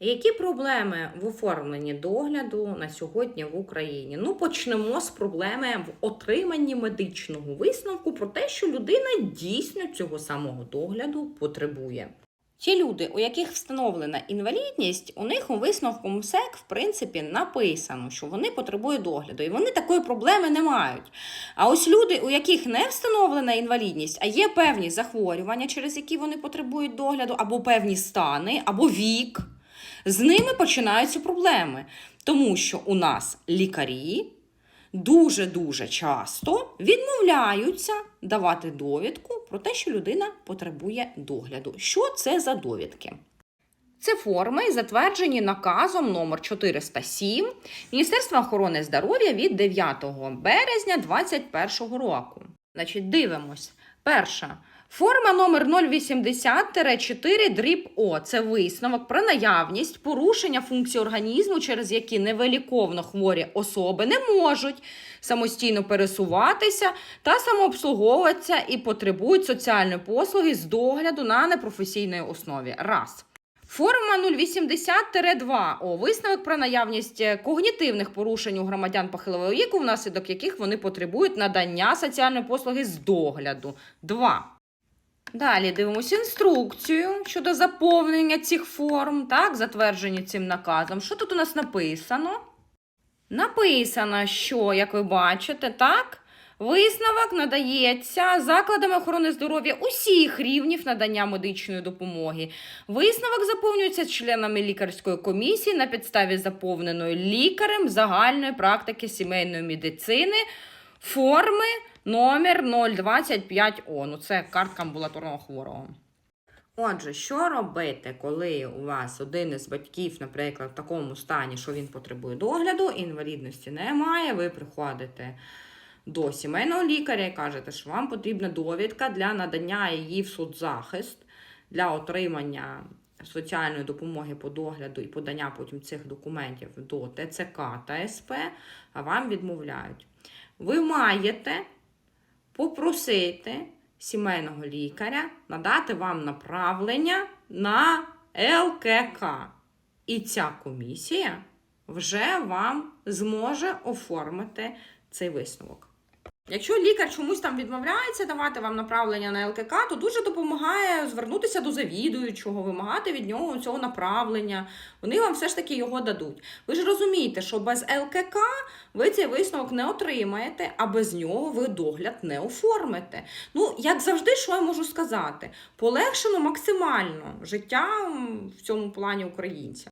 Які проблеми в оформленні догляду на сьогодні в Україні? Ну, почнемо з проблеми в отриманні медичного висновку про те, що людина дійсно цього самого догляду потребує. Ті люди, у яких встановлена інвалідність, у них у висновку МСЕК, в принципі, написано, що вони потребують догляду, і вони такої проблеми не мають. А ось люди, у яких не встановлена інвалідність, а є певні захворювання, через які вони потребують догляду, або певні стани, або вік, з ними починаються проблеми, тому що у нас лікарі дуже-дуже часто відмовляються давати довідку про те, що людина потребує догляду. Що це за довідки? Це форми, затверджені наказом номер 407 Міністерства охорони здоров'я від 9 березня 2021 року. Значить, дивимось. Перша. Форма номер 080-4 дріб О. Це висновок про наявність порушення функцій організму, через які невиліковно хворі особи не можуть самостійно пересуватися та самообслуговуватися і потребують соціальної послуги з догляду на непрофесійній основі. Раз. Форма 080-2 О. Висновок про наявність е, когнітивних порушень у громадян похилого віку, внаслідок яких вони потребують надання соціальної послуги з догляду. 2. Далі дивимося інструкцію щодо заповнення цих форм, так, затверджені цим наказом. Що тут у нас написано? Написано, що, як ви бачите, так, висновок надається закладами охорони здоров'я усіх рівнів надання медичної допомоги. Висновок заповнюється членами лікарської комісії на підставі заповненої лікарем загальної практики сімейної медицини форми номер 025О. Ну, це картка амбулаторного хворого. Отже, що робити, коли у вас один із батьків, наприклад, в такому стані, що він потребує догляду, інвалідності немає, ви приходите до сімейного лікаря і кажете, що вам потрібна довідка для надання її в соцзахист, для отримання соціальної допомоги по догляду і подання потім цих документів до ТЦК та СП, а вам відмовляють. Ви маєте попросити сімейного лікаря надати вам направлення на ЛКК. І ця комісія вже вам зможе оформити цей висновок. Якщо лікар чомусь там відмовляється давати вам направлення на ЛКК, то дуже допомагає звернутися до завідуючого, вимагати від нього цього направлення. Вони вам все ж таки його дадуть. Ви ж розумієте, що без ЛКК ви цей висновок не отримаєте, а без нього ви догляд не оформите. Ну, як завжди, що я можу сказати? Полегшено максимально життя в цьому плані українця.